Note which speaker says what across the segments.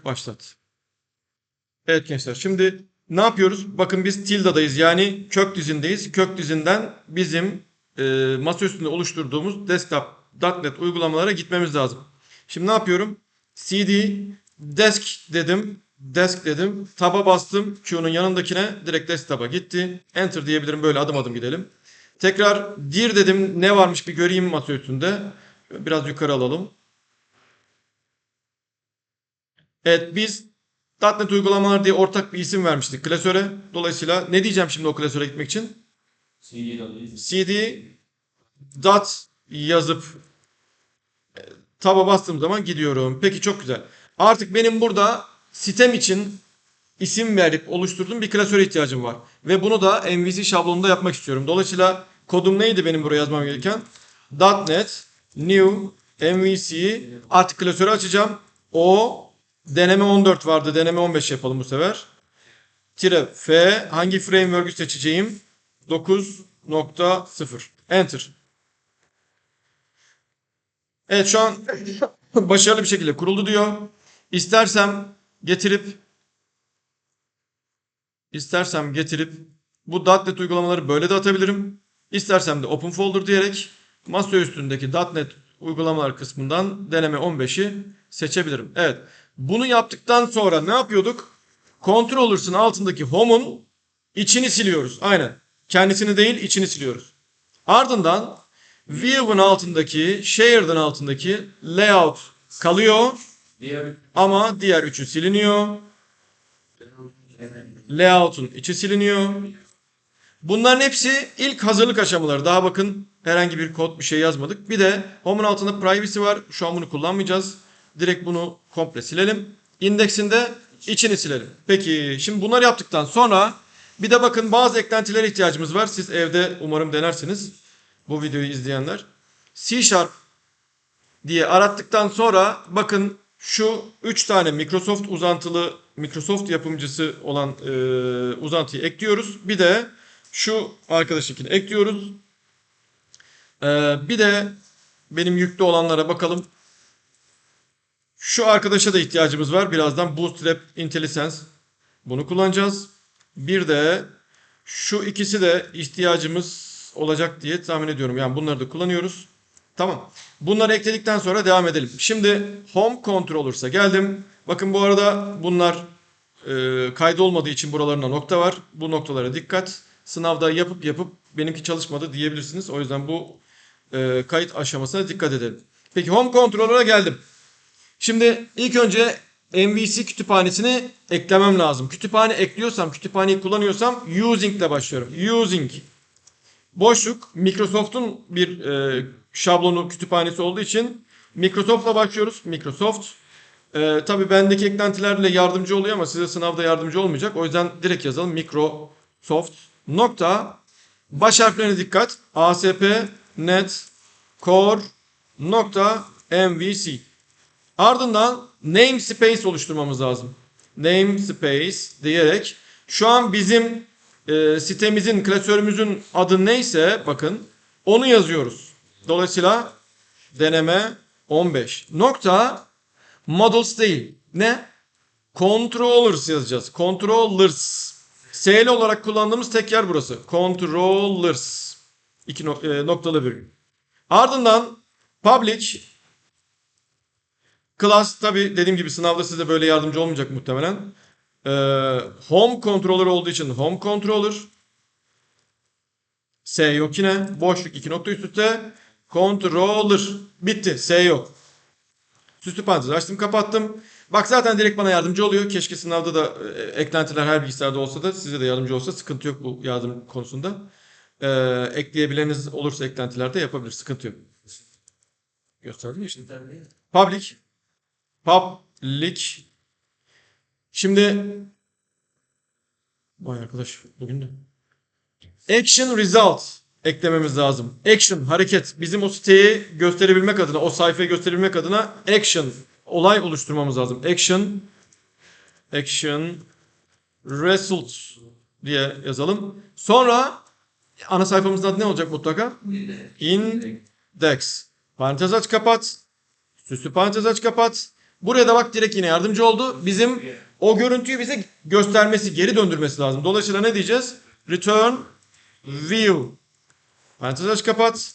Speaker 1: Tık başlat. Evet gençler şimdi ne yapıyoruz? Bakın biz tilda'dayız yani kök dizindeyiz. Kök dizinden bizim e, masa üstünde oluşturduğumuz desktop.net uygulamalara gitmemiz lazım. Şimdi ne yapıyorum? cd desk dedim. Desk dedim. Tab'a bastım. Q'nun yanındakine direkt desktop'a gitti. Enter diyebilirim. Böyle adım adım gidelim. Tekrar dir dedim. Ne varmış bir göreyim masa üstünde. Biraz yukarı alalım. Evet biz .NET uygulamalar diye ortak bir isim vermiştik klasöre. Dolayısıyla ne diyeceğim şimdi o klasöre gitmek için? cd dot yazıp e, taba bastığım zaman gidiyorum. Peki çok güzel. Artık benim burada sitem için isim verip oluşturduğum bir klasöre ihtiyacım var. Ve bunu da MVC şablonunda yapmak istiyorum. Dolayısıyla kodum neydi benim buraya yazmam gereken? .NET new MVC artık klasörü açacağım. O deneme 14 vardı. Deneme 15 yapalım bu sefer. Tire F hangi framework'ü seçeceğim? 9.0 Enter. Evet şu an başarılı bir şekilde kuruldu diyor. İstersem getirip istersem getirip bu .NET uygulamaları böyle de atabilirim. İstersem de Open Folder diyerek masa üstündeki .NET uygulamalar kısmından deneme 15'i seçebilirim. Evet. Bunu yaptıktan sonra ne yapıyorduk? Controllers'ın altındaki Home'un içini siliyoruz. Aynen. Kendisini değil içini siliyoruz. Ardından View'un altındaki, Shared'ın altındaki Layout kalıyor.
Speaker 2: Diğer
Speaker 1: Ama diğer üçü siliniyor. Layout'un içi siliniyor. Bunların hepsi ilk hazırlık aşamaları. Daha bakın herhangi bir kod bir şey yazmadık. Bir de Home'un altında privacy var. Şu an bunu kullanmayacağız. Direkt bunu komple silelim. İndeksinde içini silelim. Peki şimdi bunları yaptıktan sonra bir de bakın bazı eklentilere ihtiyacımız var. Siz evde umarım denersiniz. Bu videoyu izleyenler. C Sharp diye arattıktan sonra bakın şu 3 tane Microsoft uzantılı Microsoft yapımcısı olan e, uzantıyı ekliyoruz. Bir de şu arkadaşınkini ekliyoruz. E, bir de benim yüklü olanlara bakalım. Şu arkadaşa da ihtiyacımız var. Birazdan Bootstrap IntelliSense. Bunu kullanacağız. Bir de şu ikisi de ihtiyacımız olacak diye tahmin ediyorum. Yani bunları da kullanıyoruz. Tamam. Bunları ekledikten sonra devam edelim. Şimdi Home Controllers'a geldim. Bakın bu arada bunlar e, kaydı olmadığı için buralarında nokta var. Bu noktalara dikkat. Sınavda yapıp yapıp benimki çalışmadı diyebilirsiniz. O yüzden bu e, kayıt aşamasına dikkat edelim. Peki Home Controller'a geldim. Şimdi ilk önce MVC kütüphanesini eklemem lazım. Kütüphane ekliyorsam, kütüphaneyi kullanıyorsam using ile başlıyorum. Using. Boşluk Microsoft'un bir e, şablonu kütüphanesi olduğu için Microsoft'la başlıyoruz. Microsoft. E, tabii bendeki eklentilerle yardımcı oluyor ama size sınavda yardımcı olmayacak. O yüzden direkt yazalım. Microsoft nokta baş harflerine dikkat. ASP net core nokta MVC. Ardından namespace oluşturmamız lazım. Namespace diyerek şu an bizim e, sitemizin, klasörümüzün adı neyse bakın onu yazıyoruz. Dolayısıyla deneme 15. Nokta models değil. Ne? Controllers yazacağız. Controllers. SL olarak kullandığımız tek yer burası. Controllers. İki nok- e, noktalı virgül. Ardından public Class tabi dediğim gibi sınavda size böyle yardımcı olmayacak muhtemelen. Ee, home controller olduğu için home controller. S yok yine. Boşluk iki nokta üst üste. Controller. Bitti. S yok. Süslü parantez açtım kapattım. Bak zaten direkt bana yardımcı oluyor. Keşke sınavda da e, eklentiler her bilgisayarda olsa da size de yardımcı olsa. Sıkıntı yok bu yardım konusunda. Ee, ekleyebileniniz olursa eklentilerde yapabilir. Sıkıntı yok. Gösterdim ya işte. Public. Public. Şimdi Vay arkadaş bugün de. Action result eklememiz lazım. Action hareket. Bizim o siteyi gösterebilmek adına, o sayfayı gösterebilmek adına action olay oluşturmamız lazım. Action action results diye yazalım. Sonra ana sayfamızın adı ne olacak mutlaka? Index. Parantez aç kapat. Süslü parantez aç kapat. Buraya da bak direkt yine yardımcı oldu. Bizim o görüntüyü bize göstermesi, geri döndürmesi lazım. Dolayısıyla ne diyeceğiz? Return view. Parantez aç kapat.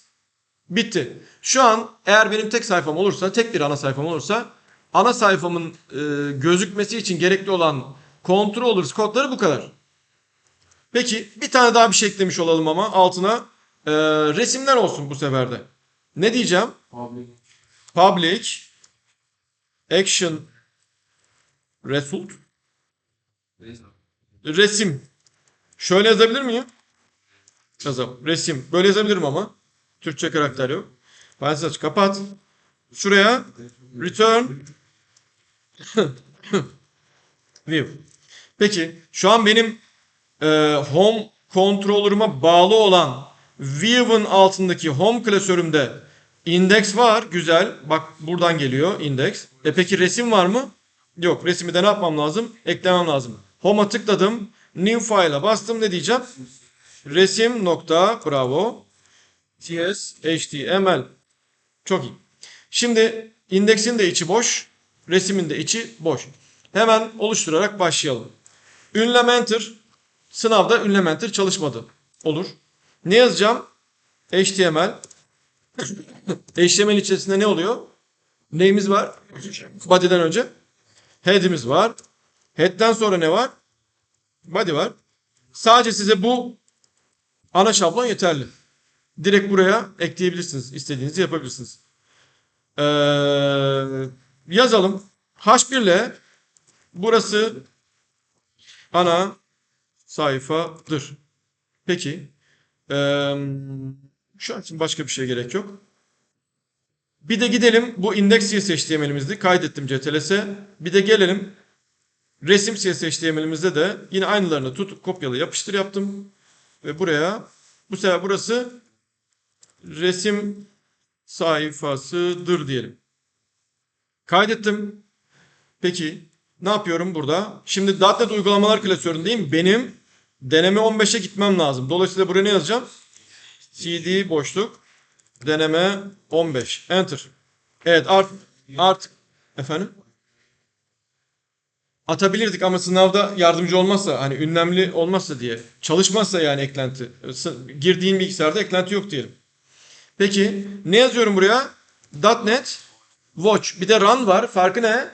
Speaker 1: Bitti. Şu an eğer benim tek sayfam olursa, tek bir ana sayfam olursa ana sayfamın e, gözükmesi için gerekli olan controllers kodları bu kadar. Peki bir tane daha bir şey eklemiş olalım ama altına e, resimler olsun bu sefer de. Ne diyeceğim?
Speaker 2: Public.
Speaker 1: Public action result resim. Şöyle yazabilir miyim? Yazalım. Resim. Böyle yazabilirim ama. Türkçe karakter yok. Parantez aç kapat. Şuraya return view. Peki şu an benim e, home controller'ıma bağlı olan view'ın altındaki home klasörümde index var. Güzel. Bak buradan geliyor index. E peki resim var mı? Yok. Resmi de ne yapmam lazım? Eklemem lazım. Home'a tıkladım. New file'a bastım. Ne diyeceğim? Resim nokta bravo. TS HTML. Çok iyi. Şimdi indeksin de içi boş. Resimin de içi boş. Hemen oluşturarak başlayalım. Ünlem enter. Sınavda ünlem enter çalışmadı. Olur. Ne yazacağım? HTML. HTML içerisinde ne oluyor? Neyimiz var? Body'den önce. Head'imiz var. Head'den sonra ne var? Body var. Sadece size bu ana şablon yeterli. Direkt buraya ekleyebilirsiniz. İstediğinizi yapabilirsiniz. Ee, yazalım. H1 ile burası ana sayfadır. Peki. Ee, şu an için başka bir şey gerek yok. Bir de gidelim. Bu index CSS HTML'imizdi. Kaydettim CTLS'e. Bir de gelelim. Resim CSS HTML'imizde de yine aynılarını tut, kopyala, yapıştır yaptım. Ve buraya bu sefer burası resim sayfasıdır diyelim. Kaydettim. Peki ne yapıyorum burada? Şimdi .NET uygulamalar klasöründeyim. Benim deneme 15'e gitmem lazım. Dolayısıyla buraya ne yazacağım? Cd boşluk deneme 15. Enter. Evet art, artık efendim atabilirdik ama sınavda yardımcı olmazsa hani ünlemli olmazsa diye çalışmazsa yani eklenti girdiğin bilgisayarda eklenti yok diyelim. Peki ne yazıyorum buraya? .NET Watch bir de run var farkı ne?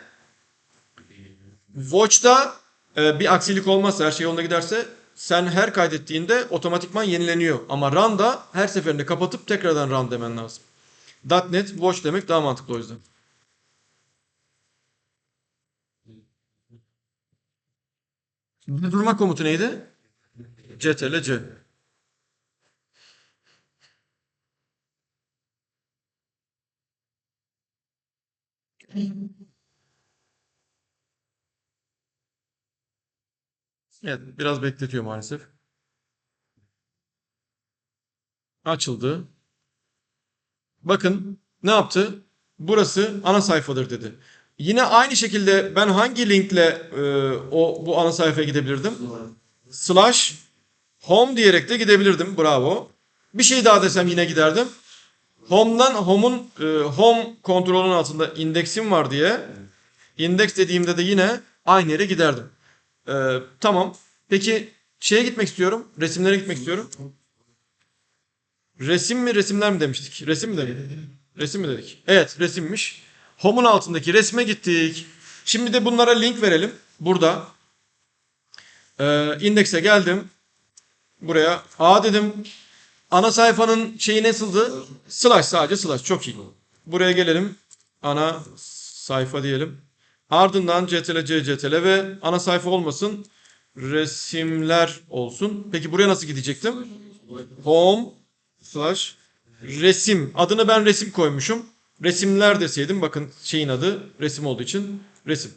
Speaker 1: Watch'ta e, bir aksilik olmazsa her şey yolunda giderse sen her kaydettiğinde otomatikman yenileniyor. Ama run'da her seferinde kapatıp tekrardan run demen lazım. .NET Watch demek daha mantıklı o yüzden. Durma komutu neydi? CTRL C. Evet, biraz bekletiyor maalesef. Açıldı. Bakın ne yaptı? Burası ana sayfadır dedi. Yine aynı şekilde ben hangi linkle e, o bu ana sayfaya gidebilirdim? Slash home diyerek de gidebilirdim. Bravo. Bir şey daha desem yine giderdim. Home'dan home'un e, home kontrolünün altında indeksim var diye indeks dediğimde de yine aynı yere giderdim. E, tamam. Peki şeye gitmek istiyorum. Resimlere gitmek istiyorum. Resim mi resimler mi demiştik? Resim mi dedik? Resim mi dedik? Evet resimmiş. Home'un altındaki resme gittik. Şimdi de bunlara link verelim. Burada. Ee, indekse geldim. Buraya A dedim. Ana sayfanın şeyi nasıldı? Slash sadece slash. Çok iyi. Buraya gelelim. Ana sayfa diyelim. Ardından CTRL C CTRL ve ana sayfa olmasın. Resimler olsun. Peki buraya nasıl gidecektim? Home slash resim. Adını ben resim koymuşum. Resimler deseydim bakın şeyin adı resim olduğu için resim.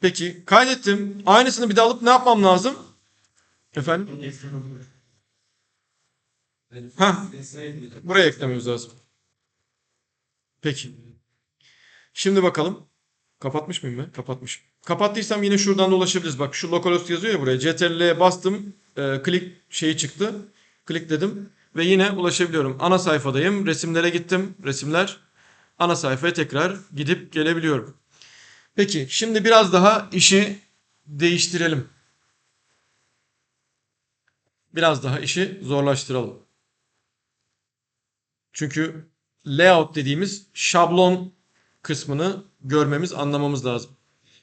Speaker 1: Peki kaydettim. Aynısını bir de alıp ne yapmam lazım? Efendim? Ha, buraya eklememiz lazım. Peki. Şimdi bakalım. Kapatmış mıyım ben? Kapatmışım. Kapattıysam yine şuradan da ulaşabiliriz. Bak şu localhost yazıyor ya buraya. CTRL'ye bastım. E, klik şeyi çıktı. Klik dedim. Ve yine ulaşabiliyorum. Ana sayfadayım. Resimlere gittim. Resimler. Ana sayfaya tekrar gidip gelebiliyorum. Peki şimdi biraz daha işi değiştirelim. Biraz daha işi zorlaştıralım. Çünkü layout dediğimiz şablon kısmını görmemiz, anlamamız lazım.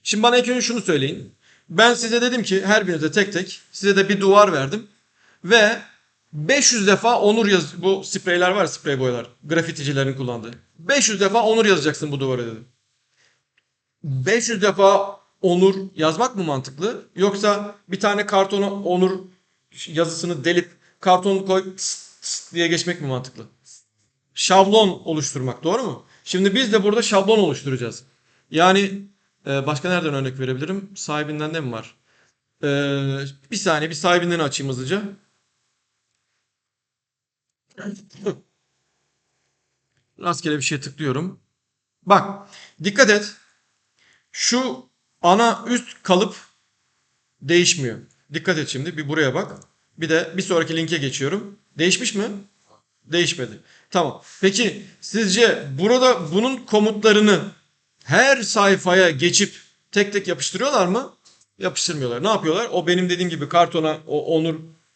Speaker 1: Şimdi bana ilk önce şunu söyleyin. Ben size dedim ki her birinize tek tek size de bir duvar verdim ve 500 defa onur yaz bu spreyler var sprey boyalar grafiticilerin kullandığı. 500 defa onur yazacaksın bu duvara dedim. 500 defa onur yazmak mı mantıklı yoksa bir tane kartona onur yazısını delip kartonu koy diye geçmek mi mantıklı? Şablon oluşturmak doğru mu? Şimdi biz de burada şablon oluşturacağız. Yani e, başka nereden örnek verebilirim? Sahibinden de mi var? E, bir saniye bir sahibinden açayım hızlıca. Rastgele bir şey tıklıyorum. Bak dikkat et. Şu ana üst kalıp değişmiyor. Dikkat et şimdi bir buraya bak. Bir de bir sonraki linke geçiyorum. Değişmiş mi? Değişmedi. Tamam. Peki sizce burada bunun komutlarını her sayfaya geçip tek tek yapıştırıyorlar mı? Yapıştırmıyorlar. Ne yapıyorlar? O benim dediğim gibi kartona o onur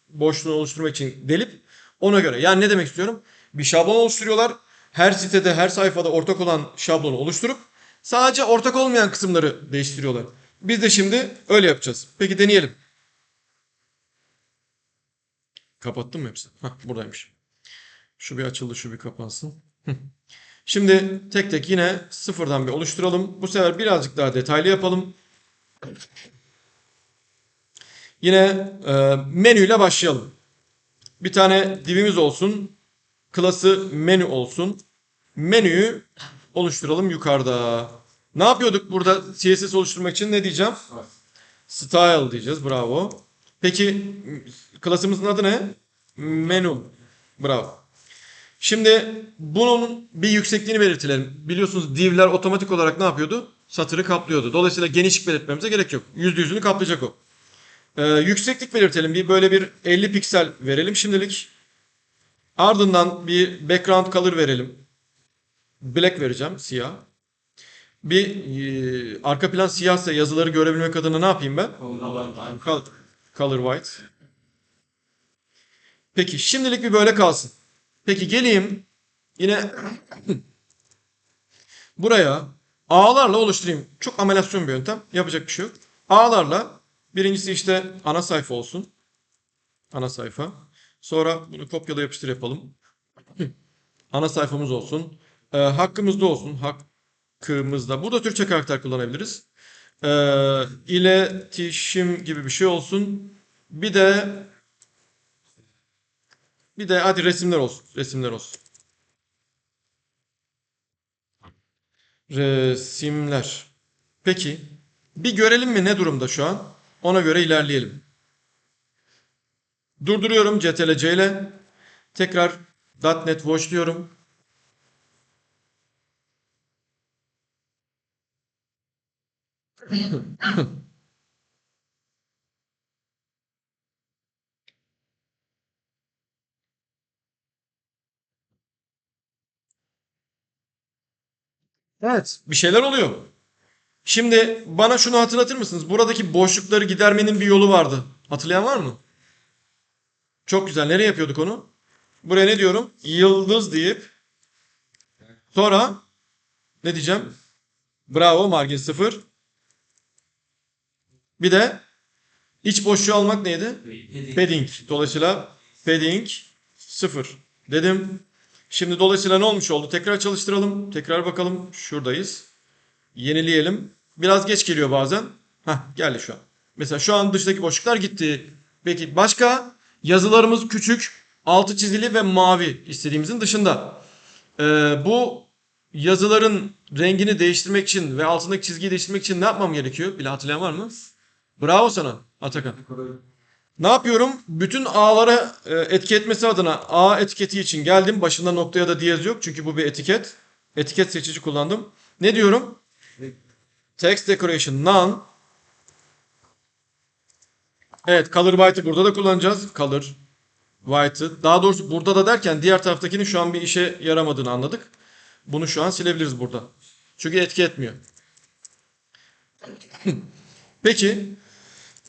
Speaker 1: boşluğunu oluşturmak için delip ona göre. Yani ne demek istiyorum? Bir şablon oluşturuyorlar. Her sitede, her sayfada ortak olan şablonu oluşturup sadece ortak olmayan kısımları değiştiriyorlar. Biz de şimdi öyle yapacağız. Peki deneyelim. Kapattım mı hepsini? Hah, buradaymış. Şu bir açıldı, şu bir kapansın. Şimdi tek tek yine sıfırdan bir oluşturalım. Bu sefer birazcık daha detaylı yapalım. Yine e, menüyle başlayalım. Bir tane divimiz olsun. Klası menü olsun. Menüyü oluşturalım yukarıda. Ne yapıyorduk burada CSS oluşturmak için ne diyeceğim? Style diyeceğiz. Bravo. Peki klasımızın adı ne? Menü. Bravo. Şimdi bunun bir yüksekliğini belirtelim. Biliyorsunuz divler otomatik olarak ne yapıyordu? Satırı kaplıyordu. Dolayısıyla genişlik belirtmemize gerek yok. Yüzde yüzünü kaplayacak o. Ee, yükseklik belirtelim. Bir böyle bir 50 piksel verelim şimdilik. Ardından bir background color verelim. Black vereceğim. Siyah. Bir e, arka plan siyahsa yazıları görebilmek adına ne yapayım ben? Color, color white. Peki şimdilik bir böyle kalsın. Peki geleyim yine buraya ağlarla oluşturayım. Çok amelasyon bir yöntem. Yapacak bir şey yok. Ağlarla birincisi işte ana sayfa olsun. Ana sayfa. Sonra bunu kopyala yapıştır yapalım. ana sayfamız olsun. Ee, hakkımızda olsun. Hakkımızda. Burada Türkçe karakter kullanabiliriz. Ee, iletişim gibi bir şey olsun. Bir de bir de hadi resimler olsun. Resimler olsun. Resimler. Peki. Bir görelim mi ne durumda şu an? Ona göre ilerleyelim. Durduruyorum CTRL C ile. Tekrar .NET Watch diyorum. Evet, bir şeyler oluyor. Şimdi bana şunu hatırlatır mısınız? Buradaki boşlukları gidermenin bir yolu vardı. Hatırlayan var mı? Çok güzel. Nereye yapıyorduk onu? Buraya ne diyorum? Yıldız deyip sonra ne diyeceğim? Bravo margin sıfır. Bir de iç boşluğu almak neydi? Padding. Dolayısıyla padding sıfır dedim. Şimdi dolayısıyla ne olmuş oldu? Tekrar çalıştıralım. Tekrar bakalım. Şuradayız. Yenileyelim. Biraz geç geliyor bazen. Hah geldi şu an. Mesela şu an dıştaki boşluklar gitti. Peki başka? Yazılarımız küçük, altı çizili ve mavi istediğimizin dışında. Ee, bu yazıların rengini değiştirmek için ve altındaki çizgiyi değiştirmek için ne yapmam gerekiyor? Bile hatırlayan var mı? Bravo sana Atakan. Ne yapıyorum? Bütün A'lara e, etki etmesi adına A etiketi için geldim. Başında nokta ya da diyez yok. Çünkü bu bir etiket. Etiket seçici kullandım. Ne diyorum? Text decoration none. Evet color white'ı burada da kullanacağız. Color white'ı. Daha doğrusu burada da derken diğer taraftakinin şu an bir işe yaramadığını anladık. Bunu şu an silebiliriz burada. Çünkü etki etmiyor. Peki.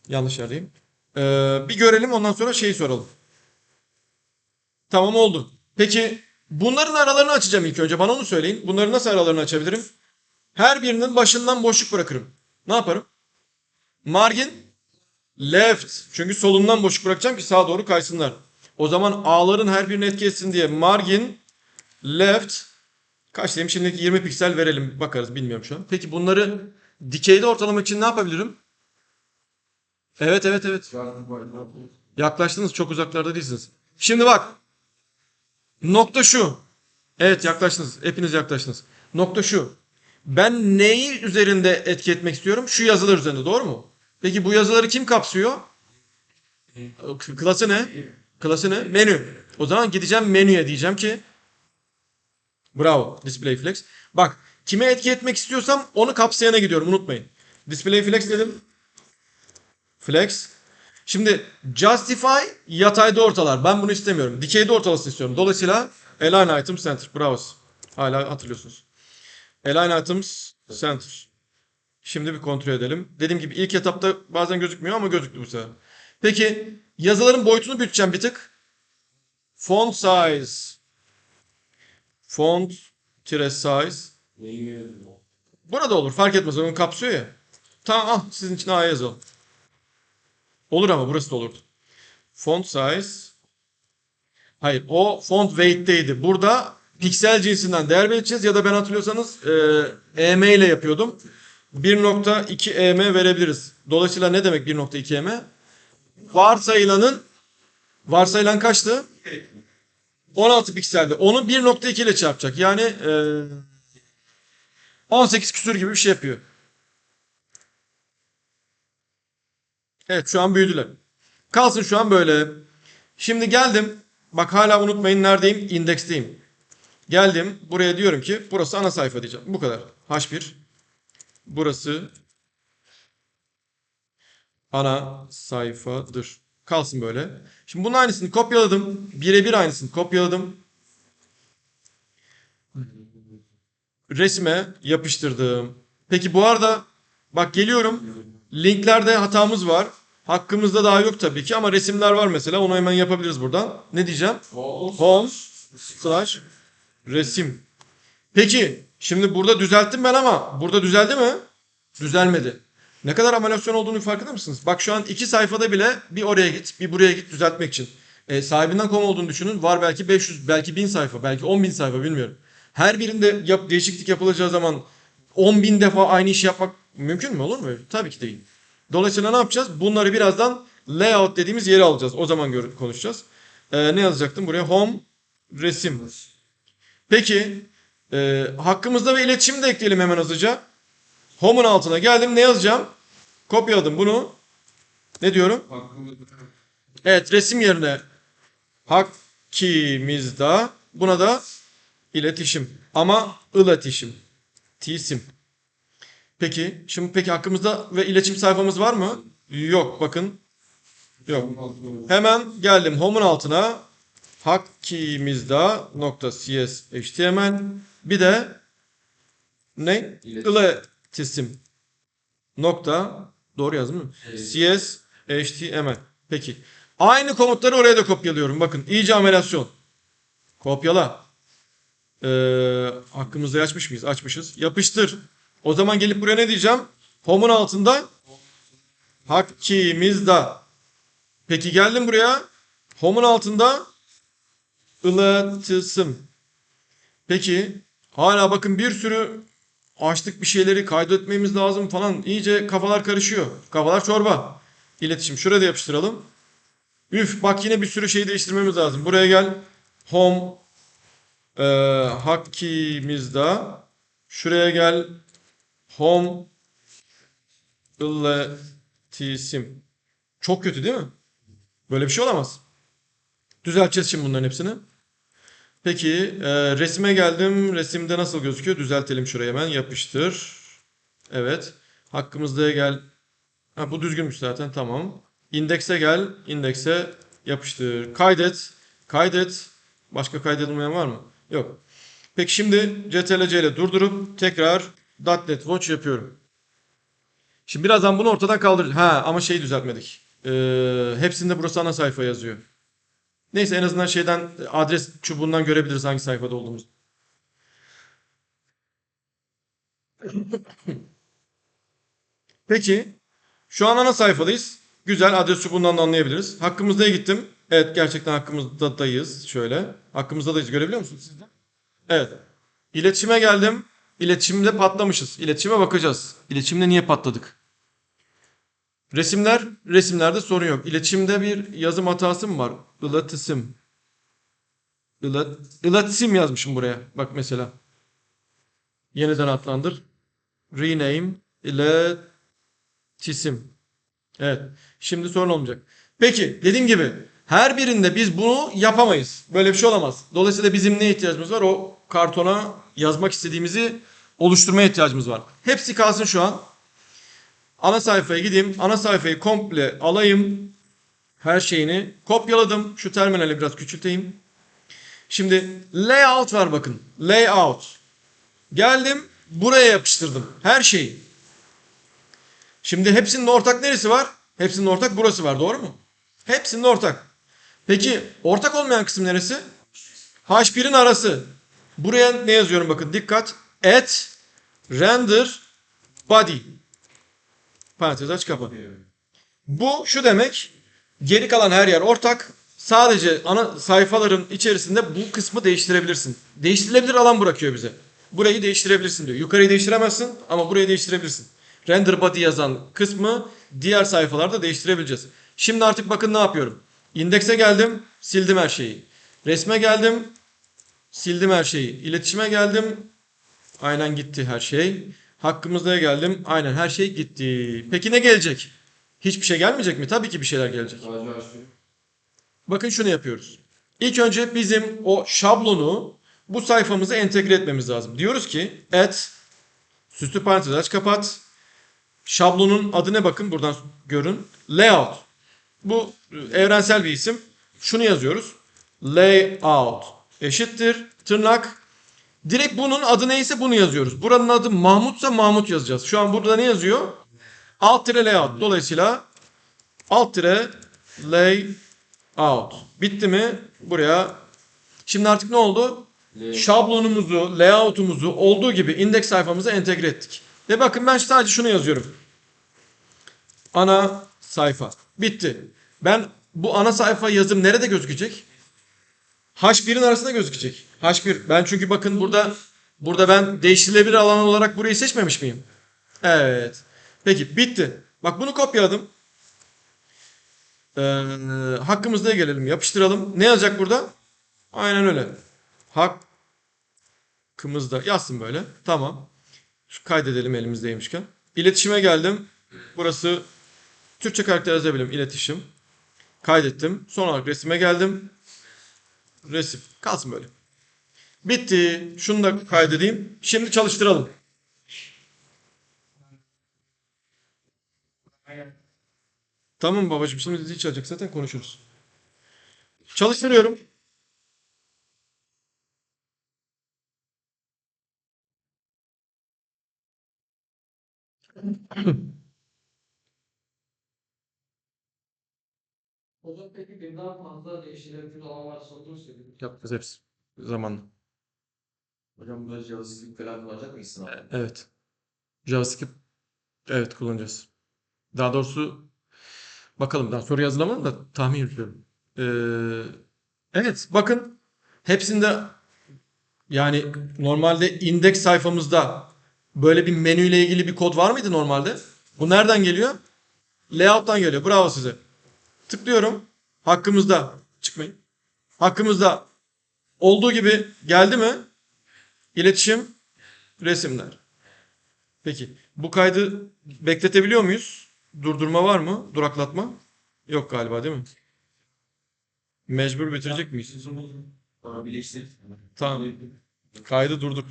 Speaker 1: Yanlış yerdeyim. Ee, bir görelim ondan sonra şeyi soralım. Tamam oldu. Peki bunların aralarını açacağım ilk önce. Bana onu söyleyin. Bunları nasıl aralarını açabilirim? Her birinin başından boşluk bırakırım. Ne yaparım? Margin left. Çünkü solundan boşluk bırakacağım ki sağa doğru kaysınlar. O zaman A'ların her birini etki etsin diye margin left kaç diyeyim şimdiki 20 piksel verelim bakarız bilmiyorum şu an. Peki bunları dikeyde ortalamak için ne yapabilirim? Evet evet evet. Yaklaştınız çok uzaklarda değilsiniz. Şimdi bak. Nokta şu. Evet yaklaştınız. Hepiniz yaklaştınız. Nokta şu. Ben neyi üzerinde etki etmek istiyorum? Şu yazılar üzerinde doğru mu? Peki bu yazıları kim kapsıyor? Klası ne? Klası ne? Menü. O zaman gideceğim menüye diyeceğim ki Bravo. Display flex. Bak kime etki etmek istiyorsam onu kapsayana gidiyorum unutmayın. Display flex dedim. Flex. Şimdi justify yatayda ortalar. Ben bunu istemiyorum. Dikeyde ortalasın istiyorum. Dolayısıyla align item center. Bravo. Hala hatırlıyorsunuz. Align items center. Şimdi bir kontrol edelim. Dediğim gibi ilk etapta bazen gözükmüyor ama gözüktü bu sefer. Peki yazıların boyutunu büyüteceğim bir tık. Font size. Font tire size. Burada olur fark etmez onu kapsıyor ya. Tamam al sizin için A yazalım. Olur ama burası da olurdu. Font size. Hayır o font weight'teydi. Burada piksel cinsinden değer vereceğiz ya da ben hatırlıyorsanız e, EM ile yapıyordum. 1.2 EM verebiliriz. Dolayısıyla ne demek 1.2 EM? Varsayılanın varsayılan kaçtı? 16 pikselde. Onu 1.2 ile çarpacak. Yani e, 18 küsür gibi bir şey yapıyor. Evet şu an büyüdüler. Kalsın şu an böyle. Şimdi geldim. Bak hala unutmayın neredeyim? İndeksteyim. Geldim. Buraya diyorum ki burası ana sayfa diyeceğim. Bu kadar. H1. Burası ana sayfadır. Kalsın böyle. Şimdi bunun aynısını kopyaladım. Birebir aynısını kopyaladım. Resme yapıştırdım. Peki bu arada bak geliyorum. Linklerde hatamız var. Hakkımızda daha yok tabii ki ama resimler var mesela. Onu hemen yapabiliriz buradan. Ne diyeceğim? Home slash resim. Peki şimdi burada düzelttim ben ama burada düzeldi mi? Düzelmedi. Ne kadar ameliyasyon olduğunu farkında mısınız? Bak şu an iki sayfada bile bir oraya git, bir buraya git düzeltmek için. E, sahibinden kom olduğunu düşünün. Var belki 500, belki 1000 sayfa, belki 10.000 sayfa bilmiyorum. Her birinde yap, değişiklik yapılacağı zaman 10.000 defa aynı işi yapmak mümkün mü? Olur mu? Tabii ki değil. Dolayısıyla ne yapacağız? Bunları birazdan layout dediğimiz yere alacağız. O zaman konuşacağız. E, ne yazacaktım buraya? Home, resim. Peki e, hakkımızda ve iletişim de ekleyelim hemen hızlıca. Home'un altına geldim. Ne yazacağım? Kopyaladım bunu. Ne diyorum? Evet resim yerine hakkimizda buna da iletişim ama iletişim. Tisim. Peki şimdi peki hakkımızda ve iletişim sayfamız var mı? Yok bakın. Yok. Hemen geldim home'un altına hakkimizda nokta cs html bir de ne? İletişim nokta doğru yazdım mı? CS HTML. Peki. Aynı komutları oraya da kopyalıyorum. Bakın iyice amelasyon. Kopyala. Ee, hakkımızda açmış mıyız? Açmışız. Yapıştır. O zaman gelip buraya ne diyeceğim? Home'un altında hakkimizda. Peki geldim buraya. Home'un altında iletişim. Peki hala bakın bir sürü açtık bir şeyleri kaydetmemiz lazım falan. İyice kafalar karışıyor. Kafalar çorba. İletişim. Şuraya da yapıştıralım. Üf bak yine bir sürü şey değiştirmemiz lazım. Buraya gel. Home e, hakkimizda. Şuraya gel. Home iletişim. Çok kötü değil mi? Böyle bir şey olamaz. Düzelteceğiz şimdi bunların hepsini. Peki e, resime geldim. Resimde nasıl gözüküyor? Düzeltelim şuraya hemen. Yapıştır. Evet. Hakkımızda gel. Ha, bu düzgünmüş zaten tamam. İndekse gel. İndekse yapıştır. Kaydet. Kaydet. Başka kaydedilmeyen var mı? Yok. Peki şimdi CTRL-C ile durdurup tekrar .NET Watch yapıyorum. Şimdi birazdan bunu ortadan kaldıracağız. Ha ama şeyi düzeltmedik. Ee, hepsinde burası ana sayfa yazıyor. Neyse en azından şeyden adres çubuğundan görebiliriz hangi sayfada olduğumuzu. Peki şu an ana sayfadayız. Güzel adres çubuğundan da anlayabiliriz. Hakkımızda'ya gittim. Evet gerçekten hakkımızdayız. Şöyle. Hakkımızdayız. Görebiliyor musunuz siz de? Evet. İletişime geldim. İletişimde patlamışız. İletişime bakacağız. İletişimde niye patladık? Resimler, resimlerde sorun yok. İletişimde bir yazım hatası mı var? İletişim. İlet, iletişim yazmışım buraya. Bak mesela. Yeniden adlandır. Rename. İletişim. Evet. Şimdi sorun olmayacak. Peki dediğim gibi her birinde biz bunu yapamayız. Böyle bir şey olamaz. Dolayısıyla bizim ne ihtiyacımız var? O kartona yazmak istediğimizi oluşturmaya ihtiyacımız var. Hepsi kalsın şu an. Ana sayfaya gideyim. Ana sayfayı komple alayım. Her şeyini kopyaladım. Şu terminali biraz küçülteyim. Şimdi layout var bakın. Layout. Geldim buraya yapıştırdım. Her şeyi. Şimdi hepsinin ortak neresi var? Hepsinin ortak burası var doğru mu? Hepsinin ortak. Peki ortak olmayan kısım neresi? H1'in arası. Buraya ne yazıyorum bakın dikkat. At render body. Parantez aç kapa. Bu şu demek. Geri kalan her yer ortak. Sadece ana sayfaların içerisinde bu kısmı değiştirebilirsin. Değiştirilebilir alan bırakıyor bize. Burayı değiştirebilirsin diyor. Yukarıyı değiştiremezsin ama burayı değiştirebilirsin. Render body yazan kısmı diğer sayfalarda değiştirebileceğiz. Şimdi artık bakın ne yapıyorum. İndekse geldim, sildim her şeyi. Resme geldim, sildim her şeyi. İletişime geldim, aynen gitti her şey. Hakkımızda'ya geldim, aynen her şey gitti. Peki ne gelecek? Hiçbir şey gelmeyecek mi? Tabii ki bir şeyler gelecek. Bakın şunu yapıyoruz. İlk önce bizim o şablonu bu sayfamıza entegre etmemiz lazım. Diyoruz ki et süslü parantez aç kapat. Şablonun adına bakın buradan görün. Layout. Bu evrensel bir isim. Şunu yazıyoruz. Layout eşittir tırnak. Direkt bunun adı neyse bunu yazıyoruz. Buranın adı Mahmutsa Mahmut yazacağız. Şu an burada ne yazıyor? Alt tire layout. Dolayısıyla alt tire layout. Bitti mi? Buraya. Şimdi artık ne oldu? Şablonumuzu, layout'umuzu olduğu gibi indeks sayfamıza entegre ettik. Ve bakın ben sadece şunu yazıyorum. Ana sayfa. Bitti. Ben bu ana sayfa yazım nerede gözükecek? H1'in arasında gözükecek. H1. Ben çünkü bakın burada burada ben değiştirilebilir alan olarak burayı seçmemiş miyim? Evet. Peki bitti. Bak bunu kopyaladım. Ee, hakkımızda gelelim. Yapıştıralım. Ne yazacak burada? Aynen öyle. Hakkımızda. Yazsın böyle. Tamam. Şu kaydedelim elimizdeymişken. İletişime geldim. Burası Türkçe karakter yazabilirim. İletişim. Kaydettim. Son olarak resime geldim. Resim. Kalsın böyle. Bitti. Şunu da kaydedeyim. Şimdi çalıştıralım. Tamam babacığım. Şimdi zil çalacak zaten konuşuruz. Çalıştırıyorum.
Speaker 2: Hocam peki birden fazla değiştirilebilir alan varsa söyleyeyim.
Speaker 1: Yapacağız hepsi. Zamanla.
Speaker 3: Hocam burada JavaScript falan kullanacak mıyız sınavda?
Speaker 1: Evet. JavaScript evet kullanacağız. Daha doğrusu bakalım daha soru hazırlamadım da tahmin yürütüyorum. Ee, evet bakın hepsinde yani normalde indeks sayfamızda böyle bir menüyle ilgili bir kod var mıydı normalde? Bu nereden geliyor? Layout'tan geliyor. Bravo size. Tıklıyorum. Hakkımızda. Çıkmayın. Hakkımızda olduğu gibi geldi mi? İletişim, resimler. Peki bu kaydı bekletebiliyor muyuz? Durdurma var mı? Duraklatma? Yok galiba değil mi? Mecbur bitirecek miyiz? Tamam. Kaydı durduk.